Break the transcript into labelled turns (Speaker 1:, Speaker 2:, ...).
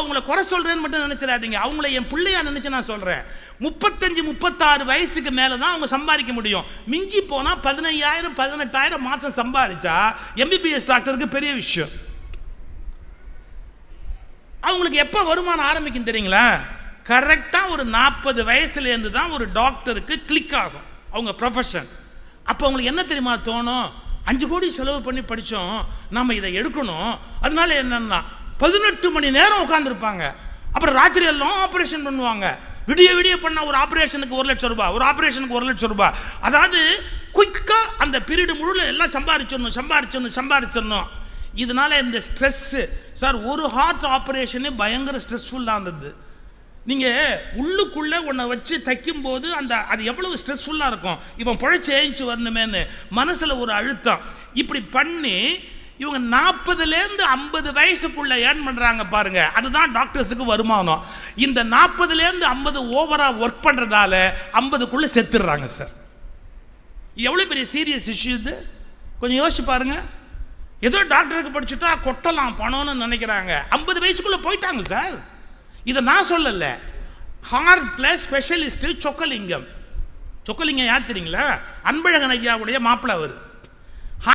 Speaker 1: அவங்கள குறை சொல்கிறேன்னு மட்டும் நினச்சிடாதீங்க. அவங்கள என் பிள்ளையா நினச்சி நான் சொல்கிறேன் முப்பத்தஞ்சு முப்பத்தாறு வயசுக்கு மேலே தான் அவங்க சம்பாதிக்க முடியும். மிஞ்சி போனால் பதினையாயிரம் பதினெட்டாயிரம் மாதம் சம்பாதிச்சா எம்பிபிஎஸ் டாக்டருக்கு பெரிய விஷயம். அவங்களுக்கு எப்போ வருமானம் ஆரம்பிக்கும் தெரியுங்களா? கரெக்டாக ஒரு நாற்பது வயசுலேருந்து தான் ஒரு டாக்டருக்கு கிளிக் ஆகும். அவங்க ப்ரொஃபஷன் அப்போ அவங்களுக்கு என்ன தெரியுமா தோணும்? அஞ்சு கோடி செலவு பண்ணி படித்தோம் நம்ம இதை எடுக்கணும். அதனால என்னன்னா பதினெட்டு மணி நேரம் உட்காந்துருப்பாங்க அப்புறம் ராத்திரி எல்லாம் ஆப்ரேஷன் பண்ணுவாங்க. விடிய விடிய பண்ண ஒரு ஆப்ரேஷனுக்கு ஒரு லட்சம் ரூபாய் ஒரு ஆப்ரேஷனுக்கு ஒரு லட்சம் ரூபாய். அதாவது குயிக்காக அந்த பீரியடு முழுல எல்லாம் சம்பாரிச்சிடணும் சம்பாரிச்சிடணும் சம்பாரிச்சிடணும். இதனால இந்த ஸ்ட்ரெஸ்ஸு சார் ஒரு ஹார்ட் ஆப்ரேஷனே பயங்கர ஸ்ட்ரெஸ்ஃபுல்லாக இருந்தது. நீங்கள் உள்ளுக்குள்ளே உன்னை வச்சு தைக்கும்போது அந்த அது எவ்வளவு ஸ்ட்ரெஸ்ஃபுல்லாக இருக்கும். இவன் புழைச்சி ஏஞ்சி வரணுமேன்னு மனசில் ஒரு அழுத்தம். இப்படி பண்ணி இவங்க நாற்பதுலேருந்து ஐம்பது வயசுக்குள்ளே ஏர்ன் பண்ணுறாங்க பாருங்க. அதுதான் டாக்டர்ஸுக்கு வருமானம். இந்த நாற்பதுலேருந்து ஐம்பது ஓவராக ஒர்க் பண்ணுறதால ஐம்பதுக்குள்ளே செத்துடுறாங்க சார் எவ்வளோ பெரிய சீரியஸ் இஷ்யூ இது? கொஞ்சம் யோசிச்சு பாருங்க. ஏதோ டாக்டருக்கு படிச்சுட்டா கொட்டலாம் பணம்னு நினைக்கிறாங்க. ஐம்பது வயசுக்குள்ளே போயிட்டாங்க சார் இதை நான் சொல்லலை. ஹார்ட்ல ஸ்பெஷலிஸ்ட்டு சொக்கலிங்கம். சொக்கலிங்கம் யார் தெரியுங்களா? அன்பழகன் ஐயாவுடைய மாப்பிள்ளை அவர்.